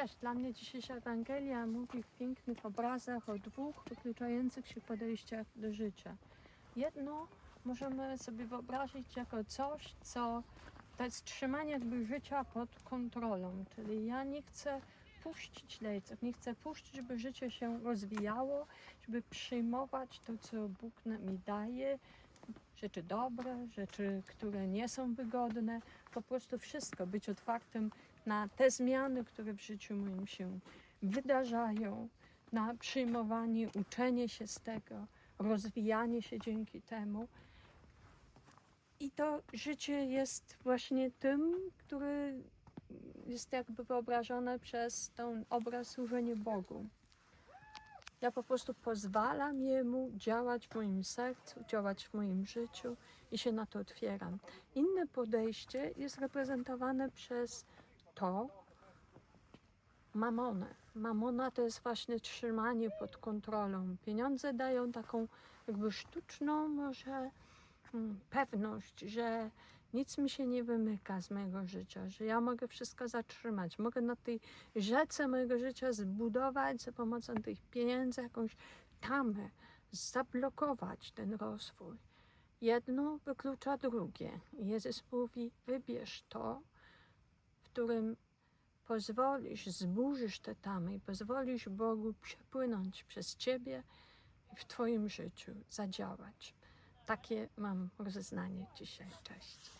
Cześć, dla mnie dzisiejsza Ewangelia mówi w pięknych obrazach o dwóch wykluczających się podejściach do życia. Jedno możemy sobie wyobrazić jako coś, co to jest trzymanie jakby życia pod kontrolą, czyli ja nie chcę puścić lejców, nie chcę puścić, żeby życie się rozwijało, żeby przyjmować to, co Bóg mi daje, rzeczy dobre, rzeczy, które nie są wygodne, po prostu wszystko, być otwartym na te zmiany, które w życiu moim się wydarzają, na przyjmowanie, uczenie się z tego, rozwijanie się dzięki temu. I to życie jest właśnie tym, który jest jakby wyobrażone przez ten obraz służenie Bogu. Ja po prostu pozwalam Jemu działać w moim sercu, działać w moim życiu i się na to otwieram. Inne podejście jest reprezentowane przez to mamonę. Mamona to jest właśnie trzymanie pod kontrolą. Pieniądze dają taką jakby sztuczną może mm, pewność, że nic mi się nie wymyka z mojego życia, że ja mogę wszystko zatrzymać. Mogę na tej rzece mojego życia zbudować za pomocą tych pieniędzy jakąś tamę, zablokować ten rozwój. Jedno wyklucza drugie. Jezus mówi: wybierz to, w którym pozwolisz, zburzysz te tamy i pozwolisz Bogu przepłynąć przez Ciebie w Twoim życiu zadziałać. Takie mam rozeznanie dzisiaj. Cześć.